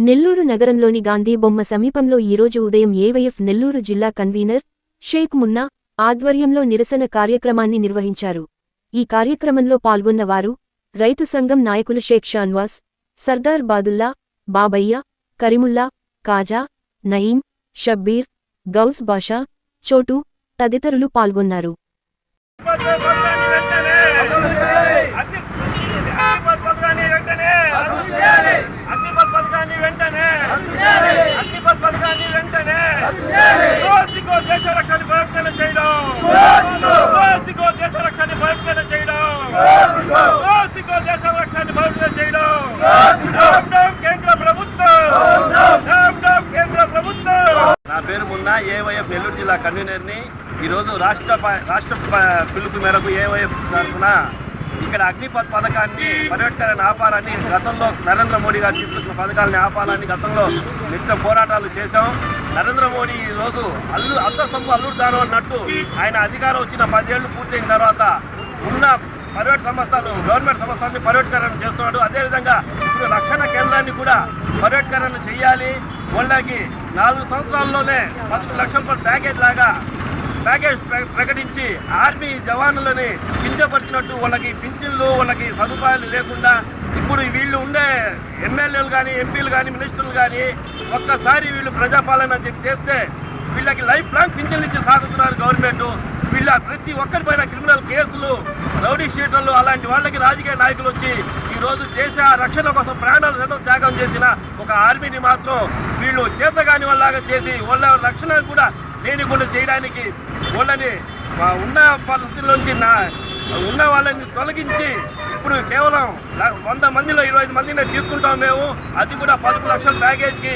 నెల్లూరు నగరంలోని గాంధీ బొమ్మ సమీపంలో ఈరోజు ఉదయం ఏవైఎఫ్ నెల్లూరు జిల్లా కన్వీనర్ షేక్ మున్నా ఆధ్వర్యంలో నిరసన కార్యక్రమాన్ని నిర్వహించారు. ఈ కార్యక్రమంలో పాల్గొన్న వారు రైతు సంఘం నాయకులు షేక్ షాన్వాస్ సర్దార్ బాదుల్లా బాబయ్య కరిముల్లా కాజా నయీం షబ్బీర్ గౌస్ బాషా చోటు తదితరులు పాల్గొన్నారు పథకాన్ని వెంటనే అగ్నిపథ్ పథకాన్ని వెంటనే అగ్నిపథ్ పథకాన్ని వెంటనే దోసికో దేశ రక్షణ ప్రయత్న చేయడం. దోసికో దేశ రక్షణ ప్రయత్న చేయడం. దోసికో దేశ రక్షణ ప్రయత్న చేయడం. కేంద్ర ప్రభుత్వం. కేంద్ర ప్రభుత్వం. నా పేరు మున్నా ఏవైఎఫ్ నెల్లూరు జిల్లా కన్వీనర్ని. ఈరోజు రాష్ట్ర రాష్ట్ర పిలుపు మేరకు ఏవైఎఫ్ తరఫున ఇక్కడ అగ్నిపథ్ పథకాన్ని పర్యటన ఆపాలని గతంలో నరేంద్ర మోడీ గారు తీసుకొచ్చిన పథకాలని ఆపాలని గతంలో నిత్య పోరాటాలు చేశాం. నరేంద్ర మోడీ ఈ రోజు అల్లు అంత సొమ్ము అల్లుడు దానం అన్నట్టు ఆయన అధికారం వచ్చిన పదేళ్ళు పూర్తయిన తర్వాత ఉన్న ప్రైవేట్ సంస్థలు గవర్నమెంట్ సంస్థలని పర్యటకరణ చేస్తున్నాడు. అదేవిధంగా ఇప్పుడు రక్షణ కేంద్రాన్ని కూడా పర్యటకరణ చేయాలి. వాళ్ళకి నాలుగు సంవత్సరాల్లోనే పదకొండు లక్షల రూపాయల ప్యాకేజ్ లాగా ప్యాకేజ్ ప్ర- ప్రకటించి ఆర్మీ జవానులని కించపరిచినట్టు వాళ్ళకి పింఛన్లు వాళ్ళకి సదుపాయాలు లేకుండా ఇప్పుడు వీళ్ళు ఉండే ఎమ్మెల్యేలు కానీ ఎంపీలు కానీ మినిస్టర్లు కానీ ఒక్కసారి వీళ్ళు ప్రజాపాలన చేస్తే వీళ్ళకి లైఫ్ లాంగ్ పింఛన్లు ఇచ్చి సాగుతున్నారు గవర్నమెంట్. వీళ్ళ ప్రతి ఒక్కరిపైన క్రిమినల్ కేసులు రౌడీ షీటర్లు అలాంటి వాళ్ళకి రాజకీయ నాయకులు వచ్చి ఈరోజు రోజు దేశ రక్షణ కోసం ప్రాణాలు సైతం త్యాగం చేసిన ఒక ఆర్మీని మాత్రం వీళ్ళు చేతగాని వాళ్ళలాగా చేసి వాళ్ళ రక్షణ కూడా లేని కూడా చేయడానికి వాళ్ళని ఉన్న పరిస్థితుల్లోంచి నా ఉన్న వాళ్ళని తొలగించి ఇప్పుడు కేవలం వంద మందిలో ఇరవై ఐదు మందిని తీసుకుంటాం మేము. అది కూడా పదకొండు లక్షల ప్యాకేజ్కి.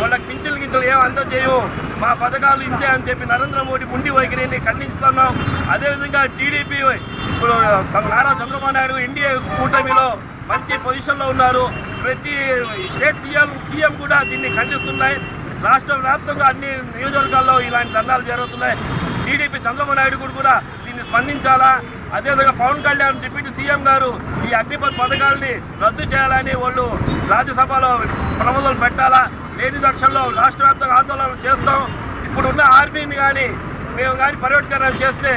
వాళ్ళకి పింఛన్లు గింజలు ఏం అందజేయవు మా పథకాలు ఇంతే అని చెప్పి నరేంద్ర మోడీ ఉండి వైఖరిని ఖండిస్తున్నాం అదేవిధంగా టీడీపీ ఇప్పుడు నారా చంద్రబాబు నాయుడు ఎన్డీఏ కూటమిలో మంచి పొజిషన్లో ఉన్నారు. ప్రతి స్టేట్ సీఎం సీఎం కూడా దీన్ని ఖండిస్తున్నాయి. రాష్ట్ర వ్యాప్తంగా అన్ని నియోజకవర్గాల్లో ఇలాంటి దండాలు జరుగుతున్నాయి. టీడీపీ చంద్రబాబు నాయుడు కూడా కూడా దీన్ని స్పందించాలా? అదేవిధంగా పవన్ కళ్యాణ్ డిప్యూటీ సీఎం గారు ఈ అగ్నిపథ్ పథకాల్ని రద్దు చేయాలని వాళ్ళు రాజ్యసభలో ప్రమోదలు పెట్టాలా? లేని పక్షంలో రాష్ట్ర వ్యాప్తంగా ఆందోళన చేస్తాం. ఇప్పుడున్న ఆర్మీని కానీ మేము కానీ పర్యటకరణ చేస్తే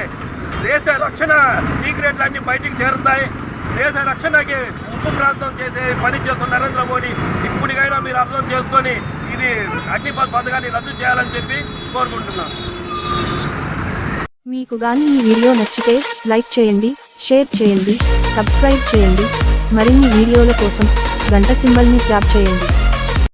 దేశ రక్షణ సీక్రెట్లన్నీ బయటికి చేరుతాయి. దేశ రక్షణకి ఉప్పు ప్రాంతం చేసే పని చేస్తున్న నరేంద్ర మోడీ ఇప్పటికైనా మీరు అర్థం చేసుకొని ఇది అగ్నిపథ్ పథకాన్ని రద్దు చేయాలని చెప్పి కోరుకుంటున్నాను. మీకు గాని ఈ వీడియో నచ్చితే లైక్ చేయండి షేర్ చేయండి సబ్స్క్రైబ్ చేయండి. మరిన్ని వీడియోల కోసం గంట సింబల్ని ట్యాప్ చేయండి.